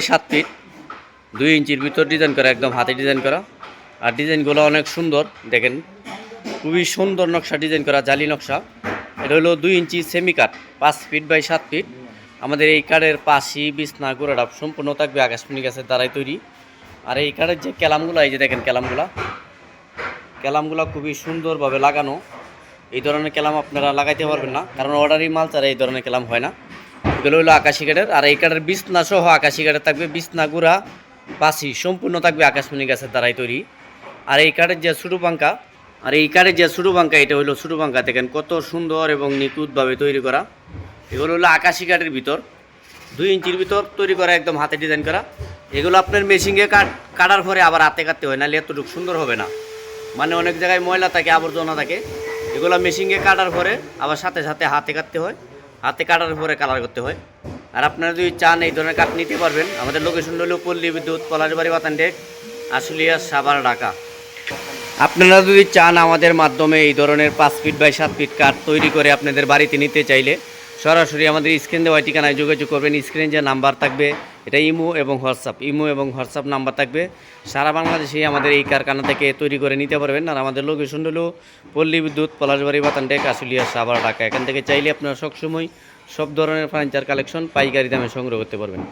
সাত ফিট দুই ইঞ্চির ভিতর ডিজাইন করা, একদম হাতে ডিজাইন করা। আর ডিজাইনগুলো অনেক সুন্দর, দেখেন। খুবই সুন্দর নকশা ডিজাইন করা, জালি নকশা। এটা হলো দুই ইঞ্চি সেমি কাঠ পাঁচ ফিট বাই সাত ফিট আমাদের এই কাঠের পাশি, বিছনা গোড়াটা সম্পূর্ণ থাকবে আকাশমণি গাছের দ্বারাই তৈরি। আর এই কাঠের যে ক্যালামগুলো এই যে দেখেন ক্যালামগুলা ক্যালামগুলো খুবই সুন্দরভাবে লাগানো। এই ধরনের ক্যালাম আপনারা লাগাইতে পারবেন না, কারণ অর্ডারি মাল ছাড়া এই ধরনের ক্যালাম হয় না। এগুলো হলো আকাশি কাঠের। আর এই কাঠের বিছনা সহ আকাশি কাঠের থাকবে, বিছনা, গুড়া পাশি সম্পূর্ণ থাকবে আকাশমণি গাছের দ্বারাই তৈরি। আর এই কাঠের যে ছোটো পাঙ্কা আর এই কাঠের যে ছোটো পাঙ্কা এটা হলো ছোটো পাঙ্কা দেখেন কত সুন্দর এবং নিখুঁতভাবে তৈরি করা। এগুলো হলো আকাশি কাঠের ভিতর, দুই ইঞ্চির ভিতর তৈরি করা, একদম হাতে ডিজাইন করা। এগুলো আপনার মেশিনে কাট, কাটার পরে আবার হাতে কাটতে হয়, নাহলে এতটুকু সুন্দর হবে না। মানে অনেক জায়গায় ময়লা থাকে, আবর্জনা থাকে। এগুলো মেশিনে কাটার পরে আবার সাথে সাথে হাতে কাটতে হয়। হাতে কাটার উপরে কালার করতে হয়। আর আপনারা যদি চান এই ধরনের কাঠ নিতে পারবেন, আমাদের লোকেশন হলো পল্লী বিদ্যুৎ পলাশবাড়ি বাতানডেক, আশুলিয়া, সাভার, ঢাকা। আপনারা যদি চান আমাদের মাধ্যমে এই ধরনের পাঁচ ফিট বাই সাত ফিট কাঠ তৈরি করে আপনাদের বাড়িতে নিতে চাইলে, সরাসরি আমাদের স্ক্রিন দেওয়া ঠিকানায় যোগাযোগ করবেন। স্ক্রিন যে নাম্বার থাকবে এটা ইমো এবং হোয়াটসঅ্যাপ। ইমো এবং হোয়াটসঅ্যাপ নাম্বার থাকবে। সারা বাংলাদেশে আমাদের এই কারখানা থেকে তৈরি করে নিতে পারবেন। আর আমাদের লোকেশন হলো পল্লী বিদ্যুৎ, পলাশবাড়ি বাতানটেক আশুলিয়া সাবার ঢাকা। এখান থেকে চাইলে আপনারা সবসময় সব ধরনের ফার্নিচার কালেকশন পাইকারি দামে সংগ্রহ করতে পারবেন।